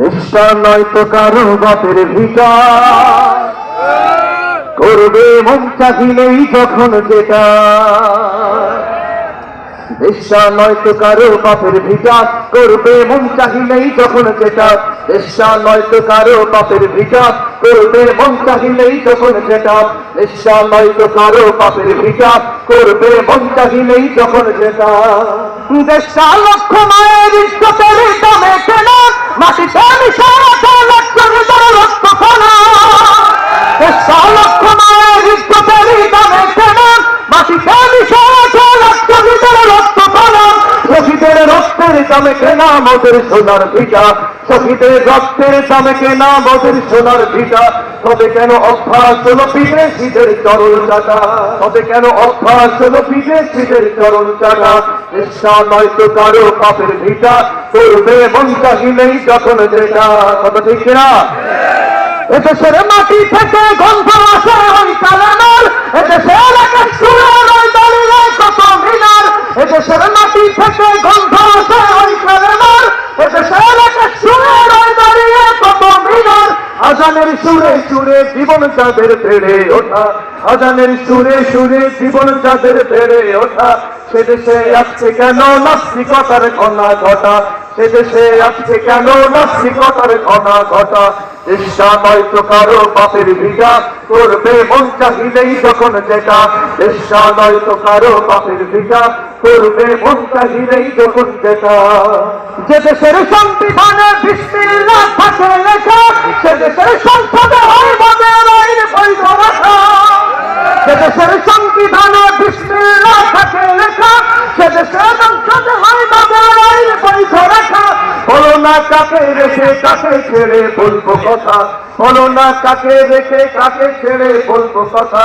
নিষ্ঠা নয় তো কারও বাপের ভিটা করবে মন চাহিলেই যখন যেটা। দেশা নয় তো কারও বাপের ভিটা করবে মন চাহিলেই যখন যেটা। দেশা নয় তো কারও বাপের ভিটা করবে মন চাহিলেই যখন যেটা। দেশা নয় তো কারও বাপের ভিটা করবে মন চাহিলেই যখন যেটা। দেশা লক্ষ মায়ের ইজ্জতের দামে কেনা। মাটিতে শহীদের রক্তের দামে কেনা মোদের সোনার ভিটা। শহীদের রক্তের দামে কেনা মোদের সোনার ভিটা। তবে কেন অভ্যাস হলো বিদেশিদের চরল চাটা তবে কেন অভ্যাস হলো বিদেশিদের চাটা চেষ্টা নয় তো কারও পাপের ভিটা। করবে মন চাহিলেই যখন যেটা। কত ঠিক না এদেশের মাটি থেকে গন্ধ আসে আজানের সুরে সুরে জীবন যাদের বেড়ে ওঠা। সে দেশে আসছে কেন নাস্তিকতার ঘনা ঘটা? সে দেশে আসছে কেন নাস্তিকতার ঘটা? নয় তো কারও বাপের ভিটা। করবে মন চাহিলেই যখন যেটা। চেষ্টা নয় তো কারও বাপের ভিটা। করবে চাহিলেই যখন যেটা যে দেশের সংবিধানে বিসমিল্লাহ থাকে লেখা সে দেশের সংসদে হয় মদের আইন বৈধ রাখা। সে দেশের সংবিধানে বিসমিল্লাহ থাকে লেখা সে দেশের সংসদে হয় আইন বৈধ রাখা। বলো না কাকে রেখে কাকে ছেড়ে বলব কথা? বলো না কাকে রেখে কাকে ছেড়ে বলব কথা?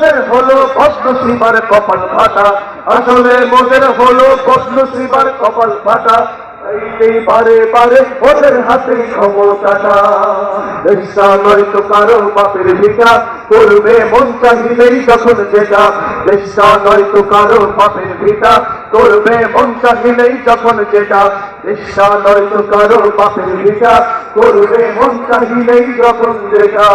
মোদের হলো পদ্মশ্রীবার কপাল ফাটা। আসলে মোদের হলো পদ্মশ্রীবার কপাল ফাটা। বারে বারে ওদের হাতে ক্ষমতাটা দেশা নয় তো কারও বাপের ভিটা। করবে মন চাহিলেই যখন যেটা। দেশা নয় তো কারও বাপের ভিটা। করবে মন চাহিলেই যখন যেটা। দেশা নয় তো কারও বাপের ভিটা। করবে মন চাহিলেই যখন যেটা।